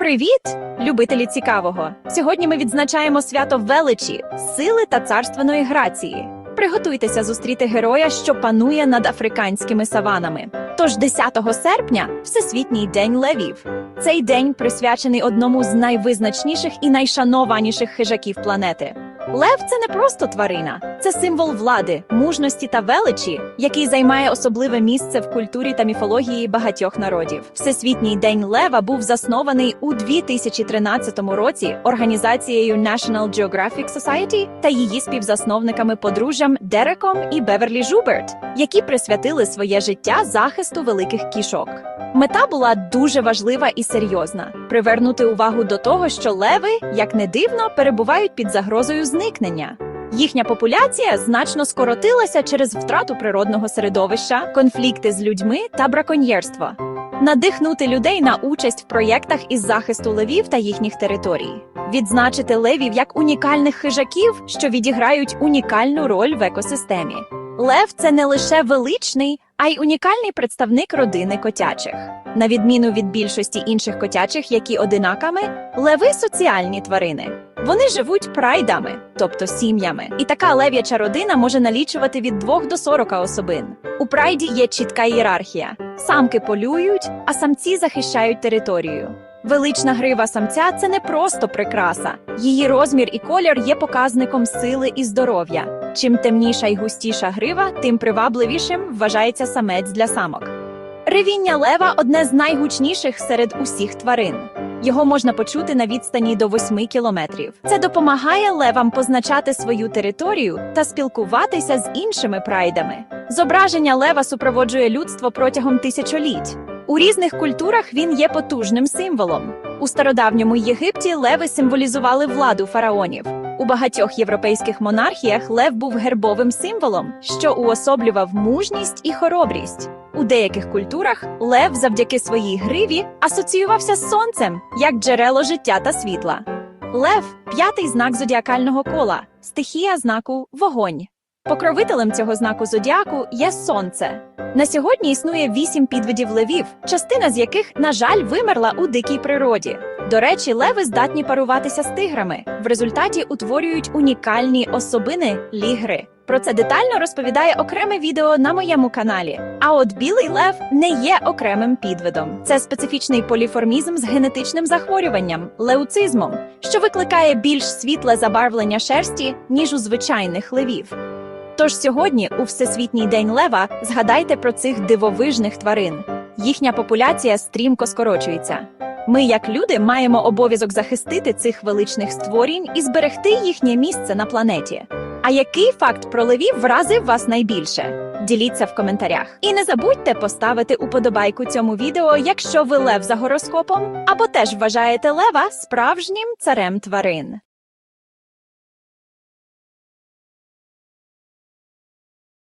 Привіт, любителі цікавого! Сьогодні ми відзначаємо свято величі, сили та царственної грації. Приготуйтеся зустріти героя, що панує над африканськими саванами. Тож 10 серпня Всесвітній день левів. Цей день присвячений одному з найвизначніших і найшанованіших хижаків планети. Лев це не просто тварина, це символ влади, мужності та величі, який займає особливе місце в культурі та міфології багатьох народів. Всесвітній день лева був заснований у 2013 році організацією National Geographic Society та її співзасновниками подружжям Дереком і Беверлі Жуберт, які присвятили своє життя захисту великих кішок. Мета була дуже важлива і серйозна привернути увагу до того, що леви, як не дивно, перебувають під загрозою зникнення. Їхня популяція значно скоротилася через втрату природного середовища, конфлікти з людьми та браконьєрство. Надихнути людей на участь в проєктах із захисту левів та їхніх територій, відзначити левів як унікальних хижаків, що відіграють унікальну роль в екосистемі. Лев це не лише величний, а й унікальний представник родини котячих. На відміну від більшості інших котячих, які одинаками, леви соціальні тварини. Вони живуть прайдами, тобто сім'ями, і така лев'яча родина може налічувати від 2 до 40 особин. У прайді є чітка ієрархія: самки полюють, а самці захищають територію. Велична грива самця це не просто прикраса. Її розмір і колір є показником сили і здоров'я. Чим темніша і густіша грива, тим привабливішим вважається самець для самок. Ревіння лева одне з найгучніших серед усіх тварин. Його можна почути на відстані до 8 кілометрів. Це допомагає левам позначати свою територію та спілкуватися з іншими прайдами. Зображення лева супроводжує людство протягом тисячоліть. У різних культурах він є потужним символом. У стародавньому Єгипті леви символізували владу фараонів. У багатьох європейських монархіях лев був гербовим символом, що уособлював мужність і хоробрість. У деяких культурах лев завдяки своїй гриві асоціювався з сонцем як джерело життя та світла. Лев п'ятий знак зодіакального кола, стихія знаку вогонь. Покровителем цього знаку зодіаку є сонце. На сьогодні існує вісім підвидів левів, частина з яких, на жаль, вимерла у дикій природі. До речі, леви здатні паруватися з тиграми. В результаті утворюють унікальні особини лігри. Про це детально розповідає окреме відео на моєму каналі. А от білий лев не є окремим підвидом. Це специфічний поліформізм з генетичним захворюванням леуцизмом, що викликає більш світле забарвлення шерсті, ніж у звичайних левів. Тож сьогодні, у Всесвітній день лева, згадайте про цих дивовижних тварин. Їхня популяція стрімко скорочується. Ми, як люди, маємо обов'язок захистити цих величних створінь і зберегти їхнє місце на планеті. А який факт про левів вразив вас найбільше? Діліться в коментарях. І не забудьте поставити уподобайку цьому відео, якщо ви лев за гороскопом, або теж вважаєте лева справжнім царем тварин.